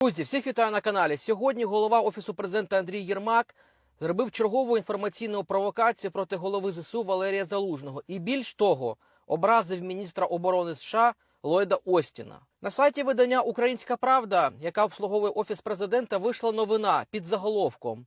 Друзі, всіх вітаю на каналі. Сьогодні голова офісу президента Андрій Єрмак зробив чергову інформаційну провокацію проти голови ЗСУ Валерія Залужного і більш того, образив міністра оборони США Ллойда Остіна. На сайті видання Українська Правда, яка обслуговує офіс президента, вийшла новина під заголовком.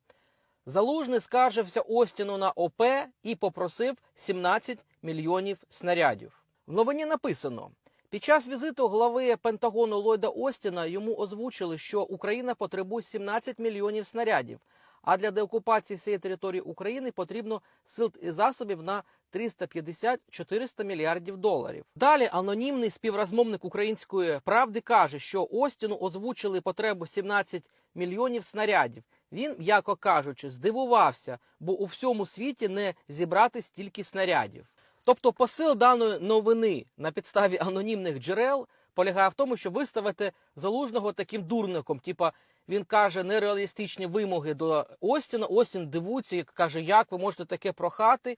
Залужний скаржився Остіну на ОП і попросив 17 мільйонів снарядів. В новині написано: під час візиту глави Пентагону Ллойда Остіна йому озвучили, що Україна потребує 17 мільйонів снарядів. А для деокупації всієї території України потрібно сил і засобів на 350-400 мільярдів доларів. Далі анонімний співрозмовник української правди каже, що Остіну озвучили потребу 17 мільйонів снарядів. Він, м'яко кажучи, здивувався, бо у всьому світі не зібрати стільки снарядів. Тобто посил даної новини на підставі анонімних джерел полягає в тому, щоб виставити залужного таким дурником. Типа він каже нереалістичні вимоги до Остіна. Остін дивується і каже, як ви можете таке прохати?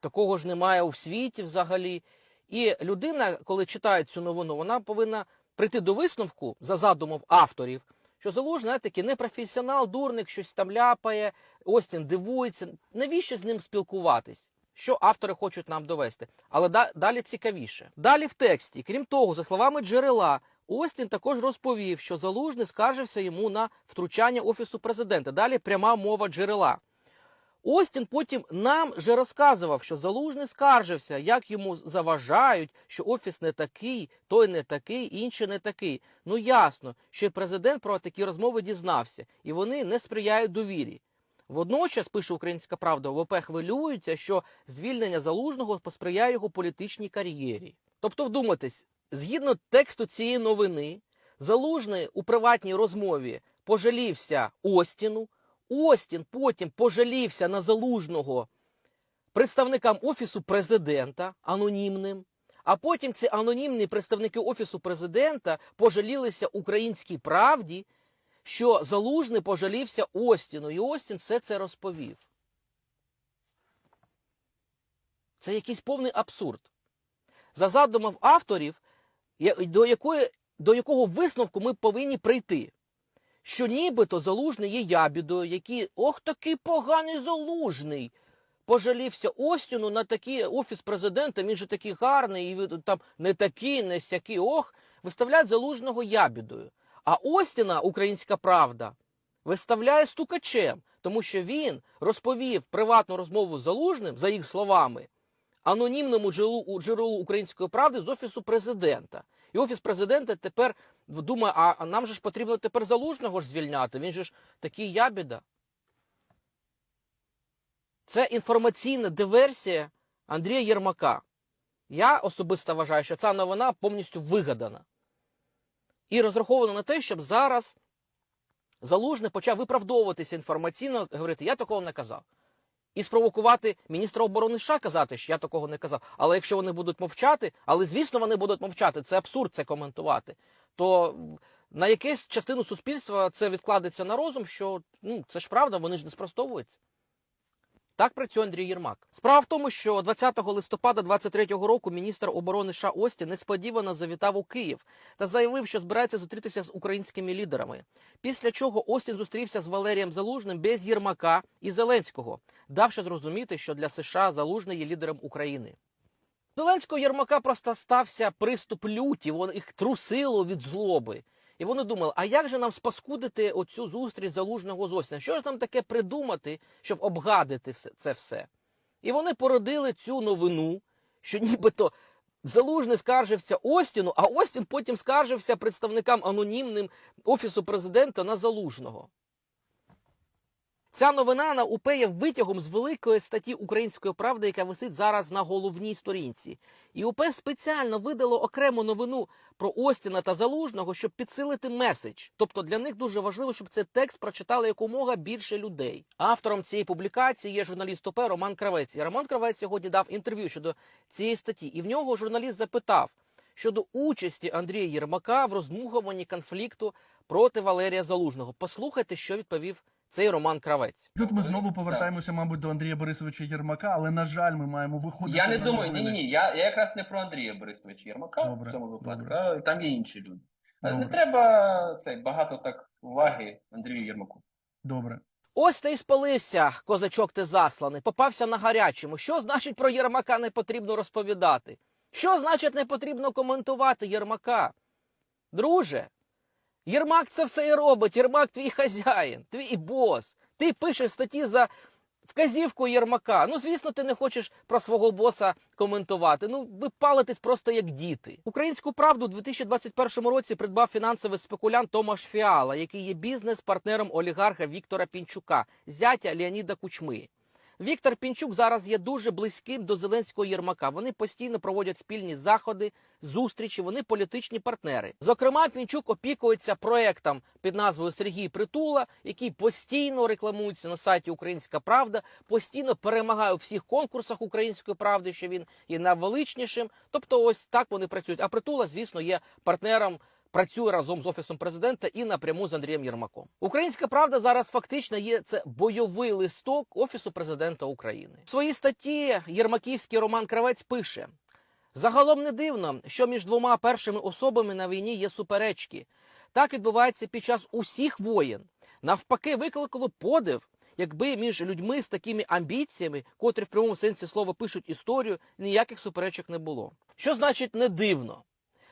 Такого ж немає у світі взагалі. І людина, коли читає цю новину, вона повинна прийти до висновку за задумом авторів, що залужний такий непрофесіонал, дурник, щось там ляпає, Остін дивується. Навіщо з ним спілкуватись? Що автори хочуть нам довести, але да, далі цікавіше. Далі в тексті, крім того, за словами джерела, Остін також розповів, що залужний скаржився йому на втручання офісу президента. Далі пряма мова джерела. Остін потім нам же розказував, що залужний скаржився, як йому заважають, що офіс не такий, той не такий, інший не такий. Ну ясно, що й президент про такі розмови дізнався, і вони не сприяють довірі. Водночас, пише Українська Правда, ВП хвилюється, що звільнення залужного посприяє його політичній кар'єрі. Тобто, вдумайтесь, згідно тексту цієї новини, залужний у приватній розмові пожалівся Остіну. Остін потім пожалівся на залужного представникам офісу президента анонімним. А потім ці анонімні представники офісу президента пожалілися українській правді, що залужний пожалівся Остіну, і Остін все це розповів. Це якийсь повний абсурд. За задумом авторів, до, якої, до якого висновку ми повинні прийти. Що нібито залужний є ябідою, який, ох, такий поганий залужний. Пожалівся Остіну на такий офіс президента, він же такий гарний, і там не такий, не сякий, ох, виставляють залужного ябідою. А Остіна, українська правда, виставляє стукачем, тому що він розповів приватну розмову з залужним, за їх словами, анонімному джерелу, джерелу української правди з офісу президента. І офіс президента тепер думає, а нам же ж потрібно тепер залужного ж звільняти. Він же ж такий ябіда. Це інформаційна диверсія Андрія Єрмака. Я особисто вважаю, що ця новина повністю вигадана. І розрахована на те, щоб зараз залужний почав виправдовуватися інформаційно, говорити, я такого не казав. І спровокувати міністра оборони США казати, що я такого не казав. Але якщо вони будуть мовчати, але звісно вони будуть мовчати, це абсурд це коментувати. То на якусь частину суспільства це відкладеться на розум, що ну це ж правда, вони ж не спростовуються. Так працює Андрій Єрмак. Справа в тому, що 20 листопада 23-го року міністр оборони США Ості несподівано завітав у Київ та заявив, що збирається зустрітися з українськими лідерами. Після чого Остін зустрівся з Валерієм Залужним без Єрмака і Зеленського, давши зрозуміти, що для США Залужний є лідером України. Зеленського Єрмака просто стався приступ люті, воно їх трусило від злоби. І вони думали, а як же нам спаскудити оцю зустріч залужного з Остіна? Що ж там таке придумати, щоб обгадити це все? І вони породили цю новину, що нібито залужний скаржився Остіну, а Остін потім скаржився представникам анонімним Офісу президента на залужного. Ця новина на УП є витягом з великої статті Української правди, яка висить зараз на головній сторінці. І УП спеціально видало окрему новину про Остіна та Залужного, щоб підсилити меседж. Тобто для них дуже важливо, щоб цей текст прочитали якомога більше людей. Автором цієї публікації є журналіст ОП Роман Кравець. І Роман Кравець сьогодні дав інтерв'ю щодо цієї статті. І в нього журналіст запитав щодо участі Андрія Єрмака в роздмухуванні конфлікту проти Валерія Залужного. Послухайте, що відповів цей Роман Кравець. Тут ми знову так. повертаємося, мабуть, до Андрія Борисовича Єрмака, але на жаль, ми маємо виходити. Я не думаю, ні, ні, ні. Я, я якраз не про Андрія Борисовича Єрмака Добре, в цьому випадку, добре. а там є інші люди. Не треба цей багато так уваги Андрію Єрмаку. Добре. Ось ти й спалився, козачок ти засланий, попався на гарячому. Що значить про Єрмака не потрібно розповідати? Що значить не потрібно коментувати Єрмака? Друже, Єрмак це все і робить. Єрмак твій хазяїн, твій бос. Ти пишеш статті за вказівку Єрмака. Ну, звісно, ти не хочеш про свого боса коментувати. Ну, ви палитесь просто як діти. Українську правду у 2021 році придбав фінансовий спекулянт Томаш Фіала, який є бізнес-партнером олігарха Віктора Пінчука, зятя Леоніда Кучми. Віктор Пінчук зараз є дуже близьким до Зеленського Єрмака. Вони постійно проводять спільні заходи, зустрічі. Вони політичні партнери. Зокрема, Пінчук опікується проектом під назвою Сергій Притула, який постійно рекламується на сайті Українська Правда, постійно перемагає у всіх конкурсах Української правди, що він є найвеличнішим. Тобто, ось так вони працюють. А Притула, звісно, є партнером. Працює разом з офісом президента і напряму з Андрієм Єрмаком. Українська правда зараз фактично є це бойовий листок офісу президента України. В своїй статті Єрмаківський Роман Кравець пише: загалом не дивно, що між двома першими особами на війні є суперечки. Так відбувається під час усіх воєн. Навпаки, викликало подив, якби між людьми з такими амбіціями, котрі в прямому сенсі слова пишуть історію, ніяких суперечок не було. Що значить не дивно?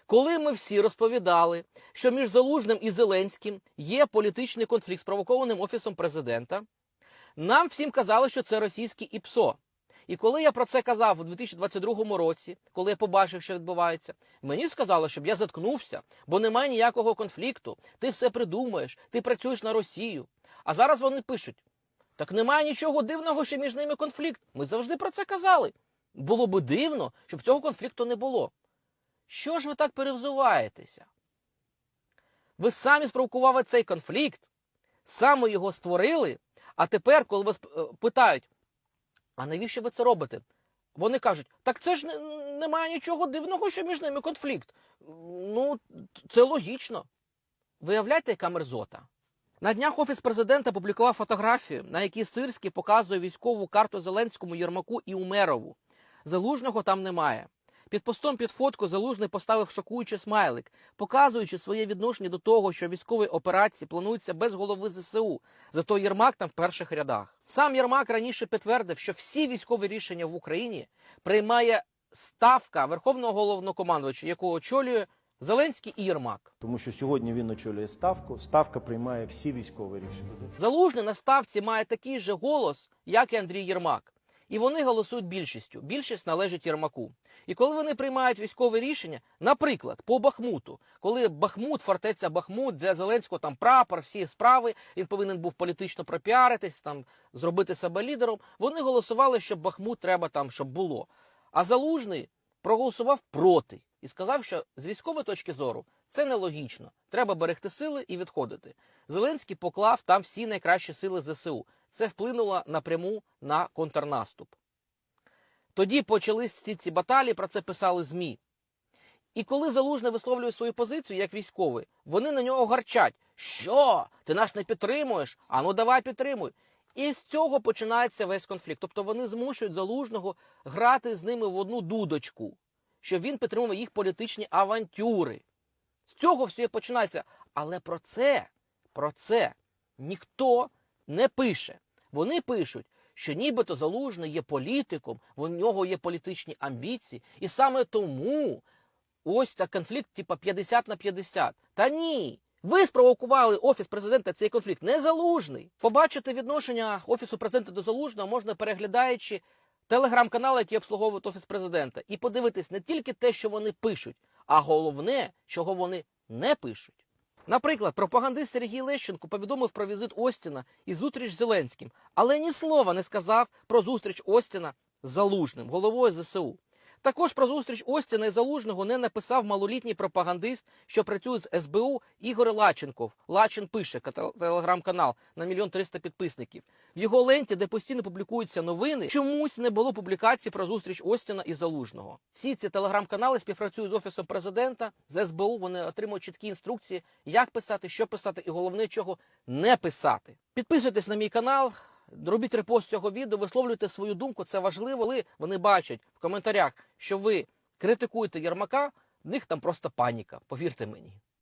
Коли ми всі розповідали, що між Залужним і Зеленським є політичний конфлікт, спровокованим офісом президента, нам всім казали, що це російський ІПСО. І коли я про це казав у 2022 році, коли я побачив, що відбувається, мені сказали, щоб я заткнувся, бо немає ніякого конфлікту. Ти все придумаєш, ти працюєш на Росію. А зараз вони пишуть: так немає нічого дивного, що між ними конфлікт. Ми завжди про це казали. Було би дивно, щоб цього конфлікту не було. Що ж ви так перевзуваєтеся? Ви самі спровокували цей конфлікт, саме його створили, а тепер, коли вас е, питають, а навіщо ви це робите? Вони кажуть, так це ж немає нічого дивного, що між ними конфлікт. Ну, це логічно. Виявляєте, яка мерзота? На днях офіс президента публікував фотографію, на якій Сирський показує військову карту Зеленському, Єрмаку і Умерову. Залужного там немає. Під постом під фотку Залужний поставив шокуючий смайлик, показуючи своє відношення до того, що військові операції плануються без голови ЗСУ. Зато Єрмак там в перших рядах. Сам Єрмак раніше підтвердив, що всі військові рішення в Україні приймає ставка верховного головнокомандувача, якого очолює Зеленський і Єрмак. Тому що сьогодні він очолює ставку. Ставка приймає всі військові рішення. Залужний на ставці має такий же голос, як і Андрій Єрмак. І вони голосують більшістю. Більшість належить Єрмаку. І коли вони приймають військове рішення, наприклад, по Бахмуту, коли Бахмут, фортеця Бахмут для Зеленського там прапор, всі справи, він повинен був політично пропіаритись, там зробити себе лідером. Вони голосували, що Бахмут треба там, щоб було. А Залужний проголосував проти і сказав, що з військової точки зору це нелогічно. Треба берегти сили і відходити. Зеленський поклав там всі найкращі сили ЗСУ. Це вплинуло напряму на контрнаступ. Тоді почались всі ці баталії, про це писали ЗМІ. І коли Залужний висловлює свою позицію як військовий, вони на нього гарчать. Що? Ти нас не підтримуєш? А ну давай підтримуй. І з цього починається весь конфлікт. Тобто вони змушують залужного грати з ними в одну дудочку, щоб він підтримував їх політичні авантюри. З цього все починається. Але про це, про це ніхто не пише. Вони пишуть, що нібито залужний є політиком, у нього є політичні амбіції, і саме тому ось так конфлікт, типа 50 на 50. Та ні. Ви спровокували офіс президента цей конфлікт не залужний. Побачити відношення офісу президента до залужного можна переглядаючи телеграм-канали, які обслуговують офіс президента, і подивитись не тільки те, що вони пишуть, а головне, чого вони не пишуть. Наприклад, пропагандист Сергій Лещенко повідомив про візит Остіна і зустріч з Зеленським, але ні слова не сказав про зустріч Остіна з Залужним, головою ЗСУ. Також про зустріч Остіна і Залужного не написав малолітній пропагандист, що працює з СБУ Ігор Лаченков. Лачин пише телеграм-канал на мільйон триста підписників. В його ленті, де постійно публікуються новини, чомусь не було публікації про зустріч Остіна і Залужного. Всі ці телеграм-канали співпрацюють з офісом президента, з СБУ. Вони отримують чіткі інструкції, як писати, що писати, і головне, чого не писати. Підписуйтесь на мій канал. Робіть репост цього відео, висловлюйте свою думку. Це важливо, коли вони бачать в коментарях, що ви критикуєте Єрмака, в них там просто паніка. Повірте мені.